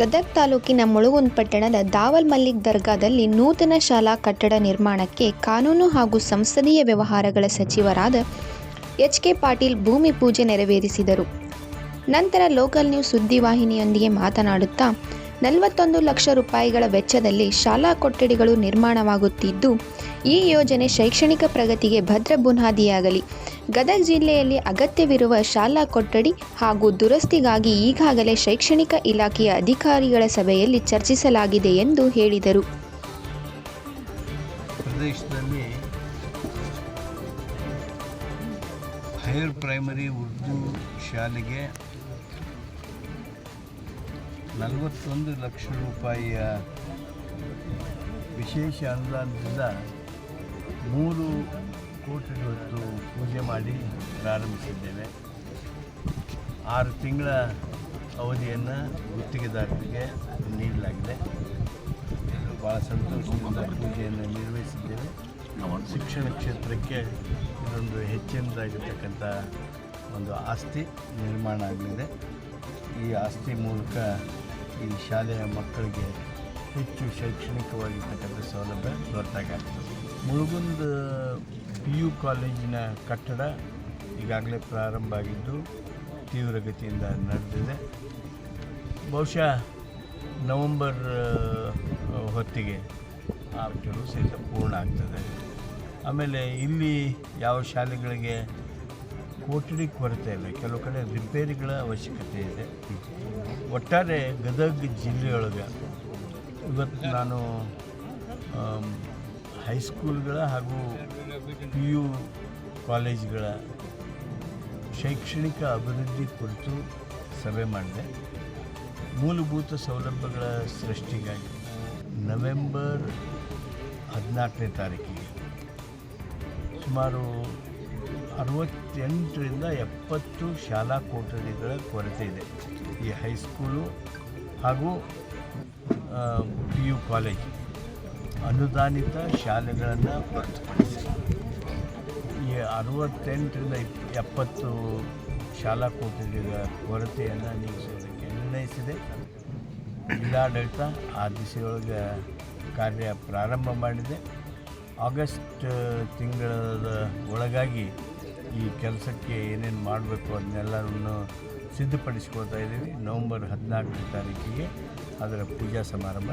ಗದಗ ತಾಲೂಕಿನ ಮುಳುಗುಂದ್ ಪಟ್ಟಣದ ದಾವಲ್ ಮಲ್ಲಿಕ್ ದರ್ಗಾದಲ್ಲಿ ನೂತನ ಶಾಲಾ ಕಟ್ಟಡ ನಿರ್ಮಾಣಕ್ಕೆ ಕಾನೂನು ಹಾಗೂ ಸಂಸದೀಯ ವ್ಯವಹಾರಗಳ ಸಚಿವರಾದ ಎಚ್ ಕೆ ಪಾಟೀಲ್ ಭೂಮಿ ಪೂಜೆ ನೆರವೇರಿಸಿದರು. ನಂತರ ಲೋಕಲ್ ನ್ಯೂಸ್ ಸುದ್ದಿವಾಹಿನಿಯೊಂದಿಗೆ ಮಾತನಾಡುತ್ತಾ, ನಲವತ್ತೊಂದು ಲಕ್ಷ ರೂಪಾಯಿಗಳ ವೆಚ್ಚದಲ್ಲಿ ಶಾಲಾ ಕೊಠಡಿಗಳು ನಿರ್ಮಾಣವಾಗುತ್ತಿದ್ದು, ಈ ಯೋಜನೆ ಶೈಕ್ಷಣಿಕ ಪ್ರಗತಿಗೆ ಭದ್ರ ಬುನಾದಿಯಾಗಲಿ. ಗದಗ ಜಿಲ್ಲೆಯಲ್ಲಿ ಅಗತ್ಯವಿರುವ ಶಾಲಾ ಕೊಠಡಿ ಹಾಗೂ ದುರಸ್ತಿಗಾಗಿ ಈಗಾಗಲೇ ಶೈಕ್ಷಣಿಕ ಇಲಾಖೆಯ ಅಧಿಕಾರಿಗಳ ಸಭೆಯಲ್ಲಿ ಚರ್ಚಿಸಲಾಗಿದೆ ಎಂದು ಹೇಳಿದರು. ಪ್ರದೇಶದಲ್ಲಿ ಹೈಯರ್ ಪ್ರೈಮರಿ ಉರ್ದು ಶಾಲೆಗೆ ನಲವತ್ತೊಂದು ಲಕ್ಷ ರೂಪಾಯಿಯ ವಿಶೇಷ ಅನುದಾನದಿಂದ ಮೂರು ಕೋಟಿ ಹೊತ್ತು ಪೂಜೆ ಮಾಡಿ ಪ್ರಾರಂಭಿಸಿದ್ದೇವೆ. ಆರು ತಿಂಗಳ ಅವಧಿಯನ್ನು ಗುತ್ತಿಗೆದಾರರಿಗೆ ನೀಡಲಾಗಿದೆ. ಭಾಳ ಸಂತೋಷದಿಂದ ಪೂಜೆಯನ್ನು ನಿರ್ವಹಿಸಿದ್ದೇವೆ. ಶಿಕ್ಷಣ ಕ್ಷೇತ್ರಕ್ಕೆ ಇದೊಂದು ಹೆಚ್ಚಿನದಾಗಿರ್ತಕ್ಕಂಥ ಒಂದು ಆಸ್ತಿ ನಿರ್ಮಾಣ ಆಗಲಿದೆ ಈ ಆಸ್ತಿ ಮೂಲಕ ಈ ಶಾಲೆಯ ಮಕ್ಕಳಿಗೆ ಹೆಚ್ಚು ಶೈಕ್ಷಣಿಕವಾಗಿರ್ತಕ್ಕಂಥ ಸೌಲಭ್ಯ ದೊರೆತಾಗ ಮುಳುಗುಂದ ಪಿ ಯು ಕಾಲೇಜಿನ ಕಟ್ಟಡ ಈಗಾಗಲೇ ಪ್ರಾರಂಭ ಆಗಿದ್ದು ತೀವ್ರಗತಿಯಿಂದ ನಡೆದಿದೆ. ಬಹುಶಃ ನವಂಬರ್ ಹೊತ್ತಿಗೆ ಆ ಕೆಲವು ಸಹಿತ ಪೂರ್ಣ ಆಗ್ತದೆ. ಆಮೇಲೆ ಇಲ್ಲಿ ಯಾವ ಶಾಲೆಗಳಿಗೆ ಕೊಠಡಿ ಕೊರತೆ ಇಲ್ಲ, ಕೆಲವು ಕಡೆ ರಿಪೇರಿಗಳ ಅವಶ್ಯಕತೆ ಇದೆ. ಒಟ್ಟಾರೆ ಗದಗ ಜಿಲ್ಲೆಯೊಳಗೆ ಇವತ್ತು ನಾನು ಹೈಸ್ಕೂಲ್ಗಳ ಹಾಗೂ ಪಿ ಯು ಕಾಲೇಜ್ಗಳ ಶೈಕ್ಷಣಿಕ ಅಭಿವೃದ್ಧಿ ಕುರಿತು ಸಭೆ ಮಾಡಿದೆ. ಮೂಲಭೂತ ಸೌಲಭ್ಯಗಳ ಸೃಷ್ಟಿಗಾಗಿ ನವೆಂಬರ್ ಹದಿನಾಲ್ಕನೇ ತಾರೀಕಿಗೆ ಸುಮಾರು ಅರವತ್ತೆಂಟರಿಂದ ಎಪ್ಪತ್ತು ಶಾಲಾ ಕೊಠಡಿಗಳ ಕೊರತೆ ಇದೆ. ಈ ಹೈಸ್ಕೂಲು ಹಾಗೂ ಪಿ ಯು ಕಾಲೇಜ್. ಅನುದಾನಿತ ಶಾಲೆಗಳನ್ನು ಹೊರತುಪಡಿಸಿ ಈ ಅರವತ್ತೆಂಟರಿಂದ ಎಪ್ಪತ್ತು ಶಾಲಾ ಕೋಟಿಗಳ ಕೊರತೆಯನ್ನು ನೀಗಿಸೋದಕ್ಕೆ ನಿರ್ಣಯಿಸಿದೆ. ಜಿಲ್ಲಾಡಳಿತ ಆ ದಿಸೆಯೊಳಗೆ ಕಾರ್ಯ ಪ್ರಾರಂಭ ಮಾಡಿದೆ. ಆಗಸ್ಟ್ ತಿಂಗಳ ಒಳಗಾಗಿ ಈ ಕೆಲಸಕ್ಕೆ ಏನೇನು ಮಾಡಬೇಕು ಅದನ್ನೆಲ್ಲರನ್ನು ಸಿದ್ಧಪಡಿಸ್ಕೊಳ್ತಾ ಇದ್ದೀವಿ. ನವಂಬರ್ ಹದಿನಾಲ್ಕನೇ ತಾರೀಕಿಗೆ ಅದರ ಪೂಜಾ ಸಮಾರಂಭ